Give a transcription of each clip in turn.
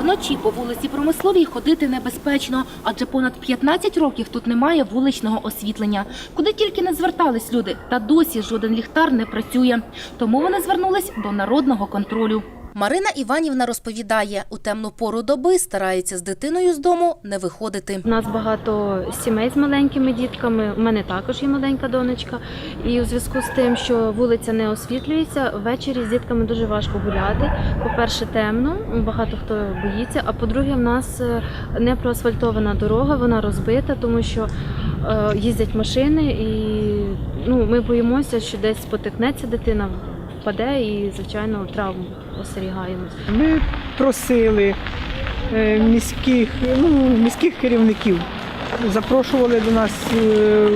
Вночі по вулиці Промисловій ходити небезпечно, адже понад 15 років тут немає вуличного освітлення. Куди тільки не звертались люди, та досі жоден ліхтар не працює. Тому вони звернулись до народного контролю. Марина Іванівна розповідає, у темну пору доби старається з дитиною з дому не виходити. У нас багато сімей з маленькими дітками. У мене також є маленька донечка. І у зв'язку з тим, що вулиця не освітлюється, ввечері з дітками дуже важко гуляти. По-перше, темно, багато хто боїться. А по-друге, в нас е, не проасфальтована дорога, вона розбита, тому що е, їздять машини, і ну, ми боїмося, що десь спотикнеться дитина, впаде і, звичайно, травм остерігаємось. Ми просили е, міських, ну, міських керівників, запрошували до нас е,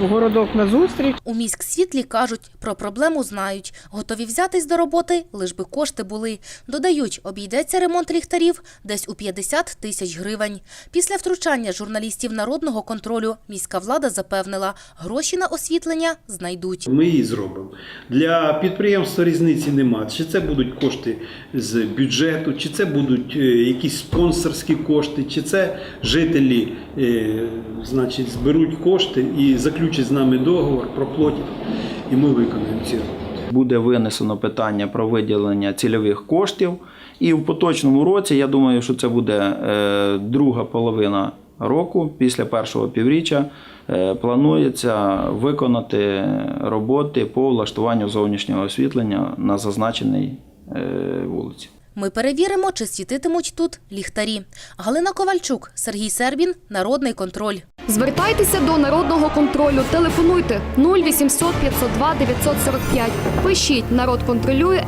в городок на зустріч. У міськсвітлі кажуть, про проблему знають. Готові взятись до роботи, лиш би кошти були. Додають, обійдеться ремонт ліхтарів десь у 50 тисяч гривень. Після втручання журналістів народного контролю міська влада запевнила, гроші на освітлення знайдуть. Ми її зробимо. Для підприємства різниці нема. Чи це будуть кошти з бюджету, чи це будуть е, якісь спонсорські кошти, чи це жителі е, значить, зберуть кошти і заключать з нами договор, проплатять, і ми виконаємо ці роботи. буде винесено питання про виділення цільових коштів. І в поточному році, я думаю, що це буде е, друга половина року, після першого півріччя, е, планується виконати роботи по влаштуванню зовнішнього освітлення на зазначеній е, вулиці. Ми перевіримо, чи світитимуть тут ліхтарі. Галина Ковальчук, Сергій Сербін, Народний контроль. Звертайтеся до народного контролю. Телефонуйте 0800 502 945. Пишіть народ контролює.